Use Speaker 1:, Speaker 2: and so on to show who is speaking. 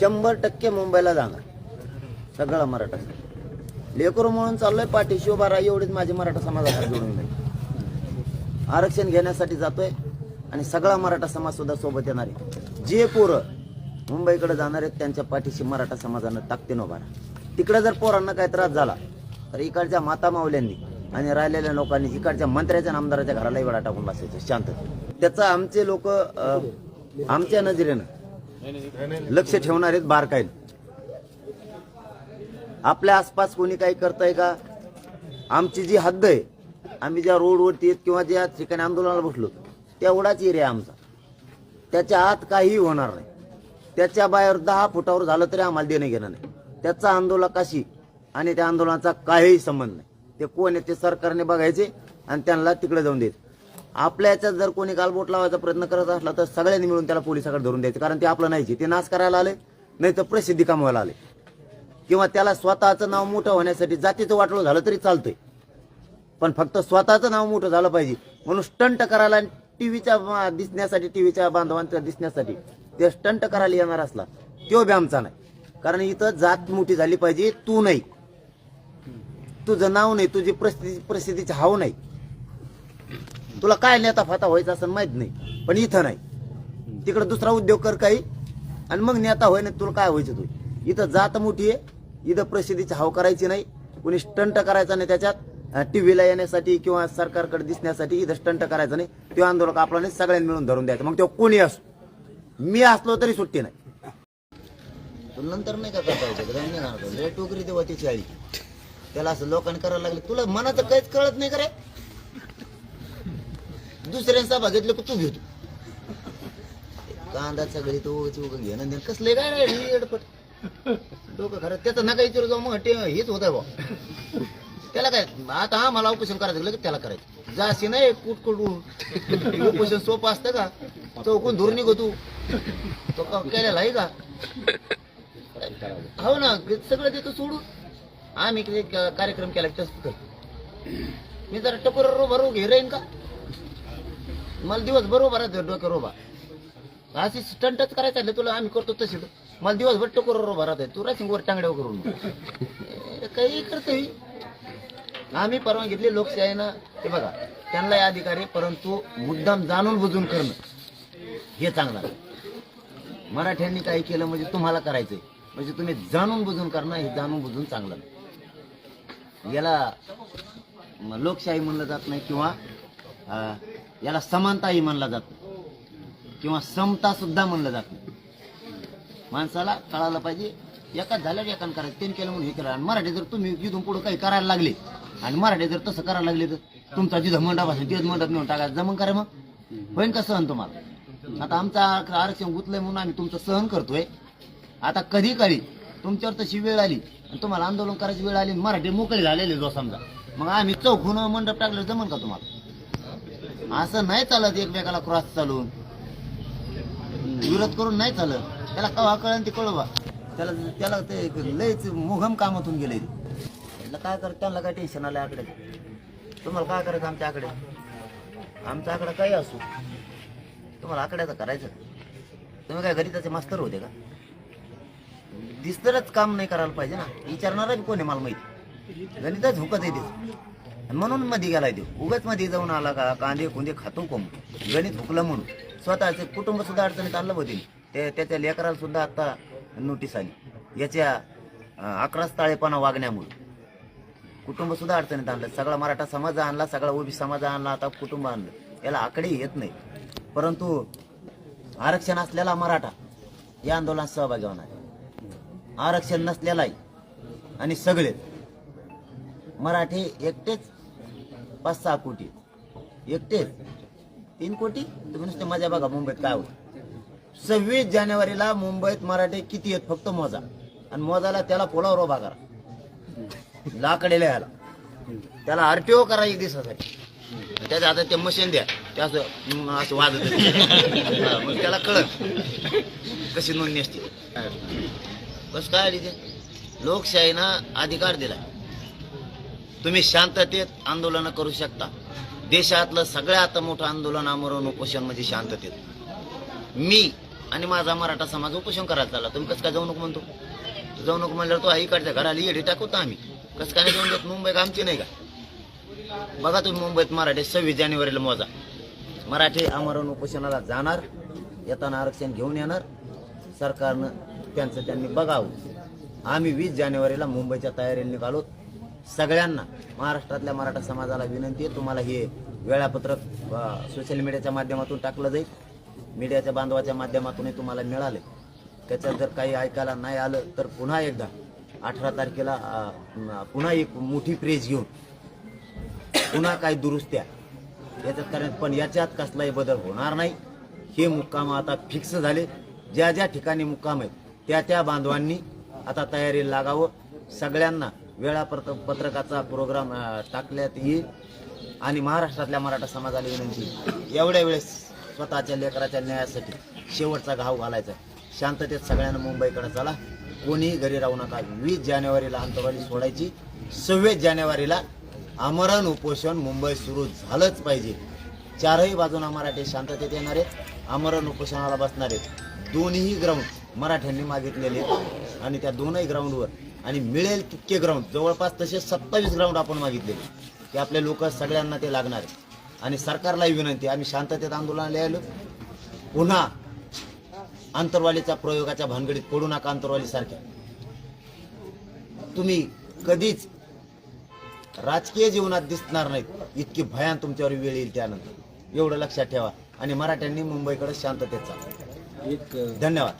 Speaker 1: शंभर टक्के मुंबईला जाणार. सगळा मराठा समाज. लेकरू म्हणून चाललोय पाठीशी उभा राहा एवढीच माझी मराठा समाजाला जोडून जाईल आरक्षण घेण्यासाठी जातोय आणि सगळा मराठा समाज सुद्धा सोबत येणार आहे. जे पोरं मुंबईकडे जाणार आहेत त्यांच्या पाठीशी मराठा समाजानं ताकदीनं उभा राहा. तिकडे जर पोरांना काही त्रास झाला तर इकडच्या माता माऊल्यांनी आणि राहिलेल्या लोकांनी इकडच्या मंत्र्याच्या आमदाराच्या घरालाही वेळा टाकून बसायचं. शांत त्याचा आमचे लोक आमच्या नजरेनं लक्ष ठेवणार आहेत बारकाईन. आपल्या आसपास कोणी काही करताय का? आमची जी हद्द आहे आम्ही ज्या रोडवरती आहेत किंवा ज्या ठिकाणी आंदोलनाला बसलो तेवढाच एरिया आमचा. त्याच्या आत काहीही होणार नाही. त्याच्या बाहेर दहा फुटावर झालं तरी आम्हाला देणं घेणं नाही. त्याचा आंदोलकाशी आणि त्या आंदोलनाचा काहीही संबंध नाही. ते कोण आहे ते सरकारने बघायचे आणि त्यांना तिकडे जाऊन द्यायचे. आपल्या याच्यात जर कोणी गालबोट लावायचा प्रयत्न करत असला तर सगळ्यांनी मिळून त्याला पोलिसाकडे धरून द्यायचं. कारण ते आपलं नाहीचे ते नाश करायला आले नाही तर प्रसिद्धी कमवायला आले. किंवा त्याला स्वतःचं नाव मोठं होण्यासाठी जातीचं वाटलं झालं तरी चालतंय. पण फक्त स्वतःचं नाव मोठं झालं पाहिजे. म्हणून स्टंट करायला आणि टीव्हीच्या दिसण्यासाठी टीव्हीच्या बांधवांच्या दिसण्यासाठी ते स्टंट करायला येणार असला तो बी आमचा नाही. कारण इथं जात मोठी झाली पाहिजे तू नाही. तुझं नाव नाही तुझी प्रसिद्धी प्रसिद्धीची हाव नाही. तुला काय नेता फाता व्हायचा असं माहीत नाही पण इथं नाही. तिकडे दुसरा उद्योग कर काही आणि मग नेता होय ना तुला काय व्हायचं तू इथं जात मोठी आहे इथं प्रसिद्धीची हाव करायची नाही कुणी स्टंट करायचा नाही त्याच्यात टीव्हीला येण्यासाठी किंवा सरकारकडे दिसण्यासाठी इथं स्टंट करायचं नाही तो आंदोलक आपल्याला सगळ्यांनी मिळून धरून द्यायचं. मग तो कोणी असो? मी असलो तरी सुट्टी नाही. नंतर नाही का करता येतं? देवा ती आई. त्याला असं लोकांनी करायला लागले. तुला मनाचं काहीच कळत नाही करे दुसऱ्यांचा बघितलं की तू घेतो कांदा सगळी तो उग घेणं देणं कसले काय रे? ही एडपट डोकं खरं त्याचं नका विचारू जाऊ मग ते हेच होत आहे बा त्याला काय आता हा मला उपोषण करायचं लगेच त्याला करायचं. जाशी नाही कुट कुटून उपोषण सोपं असतं का? चौकून धुर निघो तू. तो केलेला आहे का? हो ना सगळं देतो सोडून. आम्ही कार्यक्रम केला तसं कर मी जरा टपोर भरू घे का? मला दिवस बरोबर डोक्यावर उभा. अशी स्टंटच करायचं आहे तुला आम्ही करतो तशी. मला दिवसभर टोकर रोबा राहत तू राहशील टांगड्या टांगड्यावर करून. काही करते आम्ही परवानगी घेतली लोकशाहीनं ते बघा. त्यांना अधिकारी परंतु मुद्दाम जाणून बुजून करणं. हे चांगलं मराठ्यांनी काही केलं म्हणजे तुम्हाला करायचंय. म्हणजे तुम्ही जाणून बुजून करणं हे जाणून बुजून चांगलं नाही. याला लोकशाही म्हणलं जात नाही किंवा याला समानताही म्हणलं जात किंवा समता सुद्धा म्हणलं जात नाही. माणसाला कळायला पाहिजे एकाच झाल्यावर एकान करायचं. त्यांनी केलं म्हणून हे केलं. आणि मराठी जर तुम्ही इथून पुढे काही करायला लागले आणि मराठी जर तसं करायला लागले तर तुमचा जिथं मंडप असेल तिथं मंडप नेऊन टाकायचं. जमन करा मग. होईन का सहन तुम्हाला? आता आमचा आरक्षण गुतलंय म्हणून आम्ही तुमचं सहन करतोय. आता कधी काळी तुमच्यावर तशी वेळ आली आणि तुम्हाला आंदोलन करायची वेळ आली मराठी मोकळी झालेले जो समजा. मग आम्ही चौकून मंडप टाकलं जमन का तुम्हाला? असं नाही चालत एकमेकाला क्रॉस चालून. विरोध करून नाही चालत. त्याला कवा कळन ते कळवा. त्याला त्याला ते लयच मुघम कामातून गेले. त्याला काय कर त्यांना काय टेन्शन आलं आकडे. तुम्हाला काय करायचं आमच्या आकडे? आमच्या आकडे काही असू. तुम्हाला आकड्याचं करायचं. तुम्ही काय घरी त्याचे मास्तर होते का? दिसतरच काम नाही करायला पाहिजे ना. विचारणारा बी कोण आहे मला माहिती? गणितच हुकत आहे ते. म्हणून मध्ये गेलाय तो. उगाच मध्ये जाऊन आला का कांदे कुंदे खातो कोम गणित हुकलं म्हणून. स्वतःचे कुटुंब सुद्धा अडचणीत आणलं होते. ते त्याच्या लेकराला सुद्धा आता नोटीस आली. याच्या अकरा अकराच ताळेपणा वागण्यामुळे. कुटुंब सुद्धा अडचणीत आणलं. सगळा मराठा समाज आणला सगळा ओबी समाज आणला आता कुटुंब आणलं. याला आकडे येत नाही. परंतु आरक्षण असलेला मराठा या आंदोलनात सहभागी होणार आहे. आरक्षण नसलेलाही आणि सगळे मराठी एकटेच पाच सहा कोटी. एकटेच. तीन कोटी? तुम्ही नुसते मजा बघा मुंबईत काय होत. सव्वीस जानेवारीला मुंबईत मराठी किती आहेत? फक्त मोजा. आणि मोजाला त्याला पोलावर उभा करा. लाकडेला याला त्याला आरटीओ करा एक दिवसासाठी. त्याच्या आता ते मशीन द्या. ते असं असं वाजत मग त्याला कळत कशी नोंदणी असते. बस काय तिथे लोकशाहीनं अधिकार दिला तुम्ही शांततेत आंदोलन करू शकता. देशातलं सगळ्यात मोठं आंदोलन आमरण उपोषण म्हणजे शांततेत. मी आणि माझा मराठा समाज उपोषण करायला चालला. तुम्ही कसं काय जाऊ नको म्हणतो? जाऊ नको म्हणल्यावर तो आईकडच्या घराला येडी टाकवतो आम्ही. कसं काय नाही जाऊन देत? मुंबई का आमची नाही का? बघा तुम्ही मुंबईत मराठी सव्वीस जानेवारीला मोजा. मराठी आमरण उपोषणाला जाणार येताना आरक्षण घेऊन येणार सरकारनं त्यांचं त्यांनी बघावं. आम्ही वीस जानेवारीला मुंबईच्या तयारीला निघालो. सगळ्यांना महाराष्ट्रातल्या मराठा समाजाला विनंती आहे तुम्हाला हे वेळापत्रक सोशल मीडियाच्या माध्यमातून टाकलं जाईल. मीडियाच्या बांधवाच्या माध्यमातूनही तुम्हाला मिळाले. त्याच्यात जर काही ऐकायला नाही आलं तर पुन्हा एकदा अठरा तारखेला पुन्हा एक मोठी प्रेस घेऊन पुन्हा काही दुरुस्त्या. याच्यात करण्यात पण याच्यात कसलाही बदल होणार नाही. हे मुक्काम आता फिक्स झाले. ज्या ज्या ठिकाणी मुक्काम आहेत त्या त्या बांधवांनी आता तयारी लागावं. सगळ्यांना वेळापत्र पत्रकाचा प्रोग्राम टाकल्यात टाकण्यात येईल आणि महाराष्ट्रातल्या मराठा समाजाला विनंती एवढ्या वेळेस स्वतःच्या लेकराच्या न्यायासाठी शेवटचा घाव घालायचा. शांततेत सगळ्यांना मुंबईकडे चला. कोणीही घरी राहू नका. वीस जानेवारीला अंतरवाली सोडायची. सव्वीस जानेवारीला आमरण उपोषण मुंबई सुरू झालंच पाहिजे. चारही बाजूना मराठी शांततेत येणार आहेत. आमरण उपोषणाला बसणार आहेत. दोन्ही ग्राउंड मराठ्यांनी मागितलेले आहेत. आणि त्या दोनही ग्राउंडवर आणि मिळेल तितके ग्राउंड जवळपास तसे सत्तावीस ग्राउंड आपण मागितलेले की आपले लोक सगळ्यांना ते लागणार. आणि सरकारलाही विनंती आम्ही शांततेत आंदोलनाला आलो पुन्हा आंतरवालीच्या प्रयोगाच्या भानगडीत पडू नका आंतरवाली सारख्या. तुम्ही कधीच राजकीय जीवनात दिसणार नाहीत. इतकी भयान तुमच्यावर वेळ येईल त्यानंतर. एवढं लक्षात ठेवा. आणि मराठ्यांनी मुंबईकडे शांततेत चाल
Speaker 2: एक
Speaker 1: धन्यवाद.